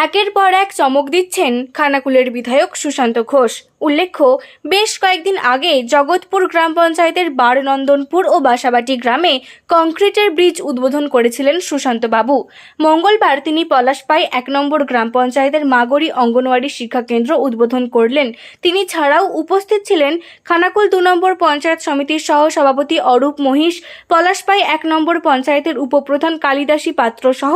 একের পর এক চমক দিচ্ছেন খানাকুলের বিধায়ক সুশান্ত ঘোষ। উল্লেখ্য, বেশ কয়েকদিন আগে জগৎপুর গ্রাম পঞ্চায়েতের বারনন্দনপুর ও বাসাবাটি গ্রামে কংক্রিটের ব্রিজ উদ্বোধন করেছিলেন সুশান্ত বাবু। মঙ্গলবার তিনি পলাশপাই এক নম্বর গ্রাম পঞ্চায়েতের মাগরি অঙ্গনওয়াড়ি শিক্ষা কেন্দ্র উদ্বোধন করলেন। তিনি ছাড়াও উপস্থিত ছিলেন খানাকুল দু নম্বর পঞ্চায়েত সমিতির সহ সভাপতি অরূপ মহিষ পলাশপাই এক নম্বর পঞ্চায়েতের উপপ্রধান কালিদাসী পাত্র সহ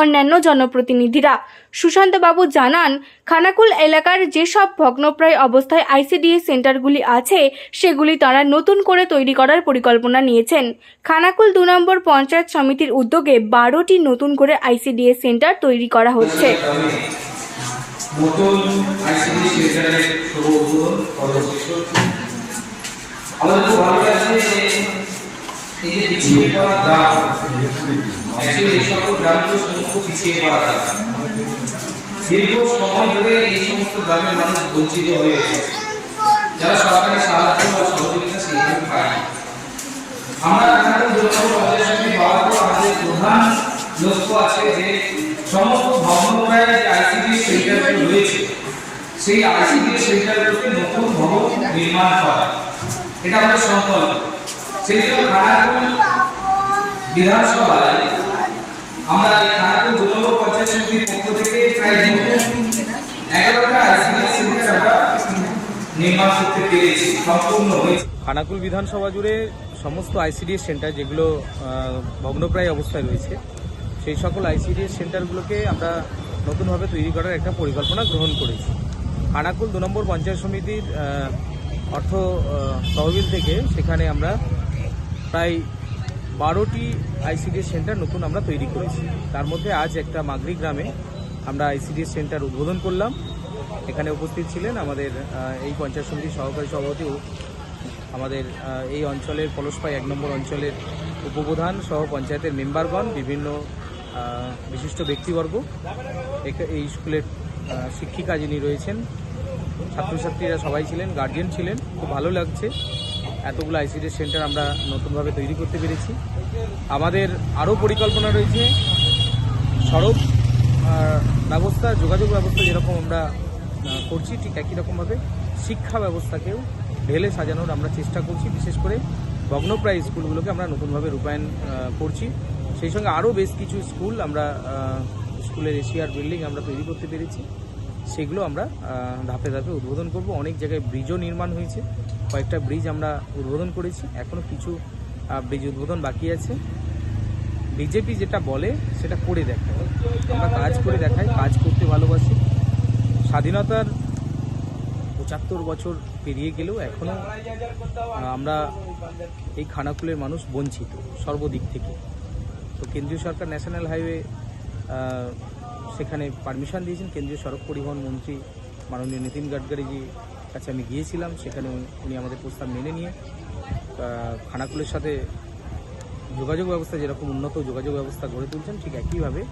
অন্যান্য জনপ্রতিনিধিরা। সুশান্তবাবু জানান, খানাকুল এলাকার যেসব ভগ্নপ্রায় অবস্থায় আইসিডিএস সেন্টারগুলি আছে, সেগুলি তারা নতুন করে তৈরি করার পরিকল্পনা নিয়েছেন। খানাকুল দু নম্বর পঞ্চায়েত সমিতির উদ্যোগে বারোটি নতুন করে আইসিডিএস সেন্টার তৈরি করা হচ্ছে। পিছিয়ে পড়া পিছিয়ে পড়া দীর্ঘ সময় এই সমস্ত মানুষ বঞ্চিত হয়ে এসেছে যারা সরকারি সাহায্য বা সহযোগিতা সেইভাবে পায়নি আমরা এখানে দুর্গম পর আমাদের প্রধান লক্ষ্য আছে যে সমস্ত ভবনপ্রায় যে আইসিডি সেন্টারগুলো রয়েছে, সেই আইসিডি সেন্টারগুলোকে নতুন ভবন নির্মাণ করা। এটা আমাদের সেই জন্য খানাকুল বিধানসভায় আমরা এই খানাকুল দু নম্বর পঞ্চায়েত সমিতির পক্ষ থেকে প্রায় এগারোটা আইসিডি সেন্টার আমরা নির্মাণ করতে পেরেছি সম্পূর্ণ হয়েছে খানাকুল বিধানসভা জুড়ে সমস্ত আইসিডিএস সেন্টার যেগুলো ভগ্নপ্রায় অবস্থায় রয়েছে, সেই সকল আইসিডিএস সেন্টারগুলোকে আমরা নতুনভাবে তৈরি করার একটা পরিকল্পনা গ্রহণ করেছি। খানাকুল দু নম্বর পঞ্চায়েত সমিতির অর্থ তহবিল থেকে সেখানে আমরা প্রায় বারোটি আইসিডিএস সেন্টার নতুন আমরা তৈরি করেছি। তার মধ্যে আজ একটা মাগরি গ্রামে আমরা আইসিডিএস সেন্টার উদ্বোধন করলাম। এখানে উপস্থিত ছিলেন আমাদের এই পঞ্চায়েত সমিতির সহকারী সভাপতি আমাদের এই অঞ্চলের পলসপাই এক নম্বর অঞ্চলের উপপ্রধান সহ পঞ্চায়েতের মেম্বারগণ, বিভিন্ন বিশিষ্ট ব্যক্তিবর্গ। এই স্কুলের শিক্ষিকা যিনি রয়েছেন, ছাত্রছাত্রীরা সবাই ছিলেন গার্জিয়ান ছিলেন। খুব ভালো লাগছে। এতগুলো আইসিডি সেন্টার আমরা নতুনভাবে তৈরি করতে পেরেছি। আমাদের আরও পরিকল্পনা রয়েছে, সড়ক ব্যবস্থা, যোগাযোগ ব্যবস্থা যেরকম আমরা করছি, ঠিক একই রকমভাবে শিক্ষা ব্যবস্থাকেও ঢেলে সাজানোর আমরা চেষ্টা করছি, বিশেষ করে ভগ্নপ্রায় স্কুলগুলোকে আমরা নতুনভাবে রূপায়ণ করছি। সেই সঙ্গে আরও বেশ কিছু স্কুল আমরা স্কুলের এশিয়ার বিল্ডিং আমরা তৈরি করতে পেরেছি। সেগুলো আমরা ধাপে ধাপে উদ্বোধন করব। অনেক জায়গায় ব্রিজও নির্মাণ হয়েছে। কয়েকটা ব্রিজ আমরা উদ্বোধন করেছি। এখনও কিছু ব্রিজ উদ্বোধন বাকি আছে। বিজেপি যেটা বলে, সেটা করে দেখায়। আমরা কাজ করে দেখাই, কাজ করতে ভালোবাসি। স্বাধীনতার পঁচাত্তর বছর পেরিয়ে গেলেও এখনও আমরা এই খানাকুলের মানুষ বঞ্চিত সর্বদিক থেকে। তো কেন্দ্রীয় সরকার ন্যাশনাল হাইওয়ে সেখানে পারমিশন দিয়েছেন। কেন্দ্রীয় সড়ক পরিবহন মন্ত্রী মাননীয় নীতিন গাডকারিজি কাছে আমি গিয়েছিলাম। সেখানে উনি আমাদের প্রস্তাব মেনে নিয়ে খানাকুলের সাথে যোগাযোগ ব্যবস্থা, যেরকম উন্নত যোগাযোগ ব্যবস্থা গড়ে তুলছেন, ঠিক একইভাবে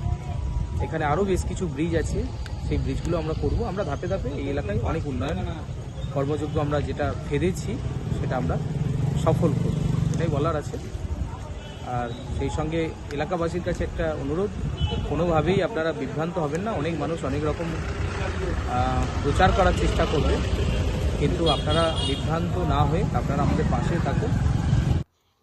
এখানে আরও বেশ কিছু ব্রিজ আছে। সেই ব্রিজগুলো আমরা করব। আমরা ধাপে ধাপে এই এলাকায় অনেক উন্নয়ন কর্মযোগ্য আমরা যেটা ফেলেছি সেটা আমরা সফল করব। এটাই বলার আছে। আর সেই সঙ্গে এলাকাবাসীর কাছে একটা অনুরোধ, কোনোভাবেই আপনারা বিভ্রান্ত হবেন না। অনেক মানুষ অনেক রকম প্রচার করার চেষ্টা করবে। কিন্তু আপনারা বিভ্রান্ত না হয়ে আপনারা আমাদের পাশে থাকুন।